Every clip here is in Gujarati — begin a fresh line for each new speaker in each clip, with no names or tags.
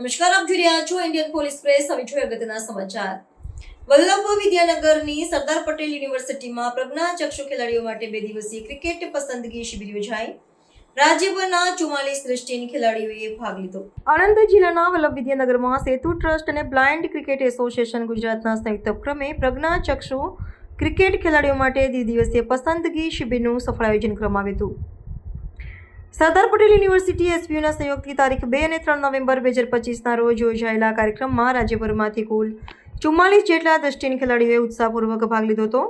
નમસ્કાર, આપ જોઈ રહ્યા છો ઇન્ડિયન પોલીસ પ્રેસ. હવે જોઈએ અગત્યના સમાચાર. વલ્લભ વિદ્યાનગરની સરદાર પટેલ યુનિવર્સિટીમાં પ્રજ્ઞાચક્ષુ ખેલાડીઓ માટે બે દિવસીય ક્રિકેટ પસંદગી શિબિર યોજાઈ. રાજ્યભરના ચુમ્માલીસ દ્રષ્ટિની ખેલાડીઓએ ભાગ લીધો. આણંદ જિલ્લાના વલ્લભ વિદ્યાનગરમાં સેતુ ટ્રસ્ટ અને બ્લાઇન્ડ ક્રિકેટ એસોસિએશન ગુજરાતના સંયુક્ત ઉપક્રમે પ્રજ્ઞાચક્ષુ ક્રિકેટ ખેલાડીઓ માટે દ્વિદિવસીય પસંદગી શિબિરનું સફળ આયોજન કરવામાં આવ્યું હતું. સરદાર પટેલ યુનિવર્સિટી એસબીયુના સંયુક્તથી તારીખ બે અને ત્રણ નવેમ્બર બે હજાર પચીસના રોજ યોજાયેલા કાર્યક્રમમાં રાજ્યભરમાંથી કુલ ચુમ્માલીસ જેટલા દ્રષ્ટિહીન ખેલાડીઓએ ઉત્સાહપૂર્વક ભાગ લીધો હતો.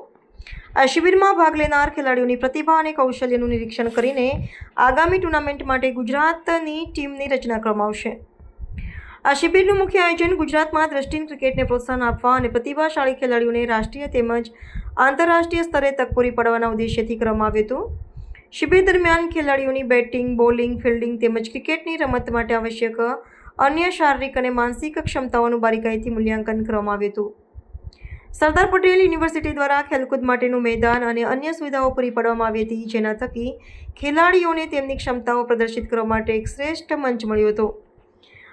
આ શિબિરમાં ભાગ લેનાર ખેલાડીઓની પ્રતિભા અને કૌશલ્યનું નિરીક્ષણ કરીને આગામી ટુર્નામેન્ટ માટે ગુજરાતની ટીમની રચના કરવામાં આવશે. આ શિબિરનું મુખ્ય આયોજન ગુજરાતમાં દ્રષ્ટિહીન ક્રિકેટને પ્રોત્સાહન આપવા અને પ્રતિભાશાળી ખેલાડીઓને રાષ્ટ્રીય તેમજ આંતરરાષ્ટ્રીય સ્તરે તક પૂરી પાડવાના ઉદ્દેશ્યથી કરવામાં આવ્યું હતું. શિબિર દરમિયાન ખેલાડીઓની બેટિંગ, બોલિંગ, ફિલ્ડિંગ તેમજ ક્રિકેટની રમત માટે આવશ્યક અન્ય શારીરિક અને માનસિક ક્ષમતાઓનું બારીકાઈથી મૂલ્યાંકન કરવામાં આવ્યું હતું. સરદાર પટેલ યુનિવર્સિટી દ્વારા ખેલકૂદ માટેનું મેદાન અને અન્ય સુવિધાઓ પૂરી પાડવામાં આવી હતી, જેના થકી ખેલાડીઓને તેમની ક્ષમતાઓ પ્રદર્શિત કરવા માટે એક શ્રેષ્ઠ મંચ મળ્યો હતો.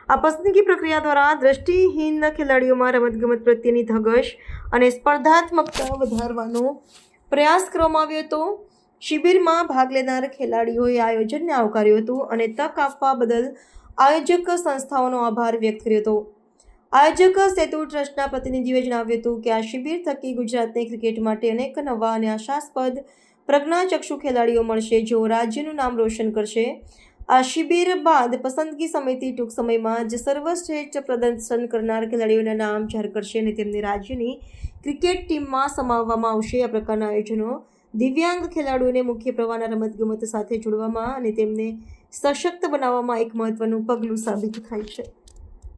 આ પસંદગી પ્રક્રિયા દ્વારા દ્રષ્ટિહીન ખેલાડીઓમાં રમતગમત પ્રત્યેની ધગશ અને સ્પર્ધાત્મકતા વધારવાનો પ્રયાસ કરવામાં આવ્યો હતો. શિબિરમાં ભાગ લેનાર ખેલાડીઓએ આયોજનને આવકાર્યું હતું અને તક આપવા બદલ આયોજક સંસ્થાઓનો આભાર વ્યક્ત કર્યો હતો. આયોજક સેતુ ટ્રસ્ટના પ્રતિનિધિઓએ જણાવ્યું હતું કે આ શિબિર થકી ગુજરાતને ક્રિકેટ માટે અનેક નવા અને આશાસ્પદ પ્રજ્ઞાચક્ષુ ખેલાડીઓ મળશે, જેઓ રાજ્યનું નામ રોશન કરશે. આ શિબિર બાદ પસંદગી સમિતિ ટૂંક સમયમાં જ સર્વશ્રેષ્ઠ પ્રદર્શન કરનાર ખેલાડીઓના નામ જાહેર કરશે અને તેમને રાજ્યની ક્રિકેટ ટીમમાં સમાવવામાં આવશે. આ પ્રકારના આયોજનો દિવ્યાંગ ખેલાડીઓને મુખ્ય પ્રવાહના રમતગમત સાથે જોડવામાં અને તેમને સશક્ત બનાવવામાં એક મહત્વનું પગલું સાબિત થાય છે.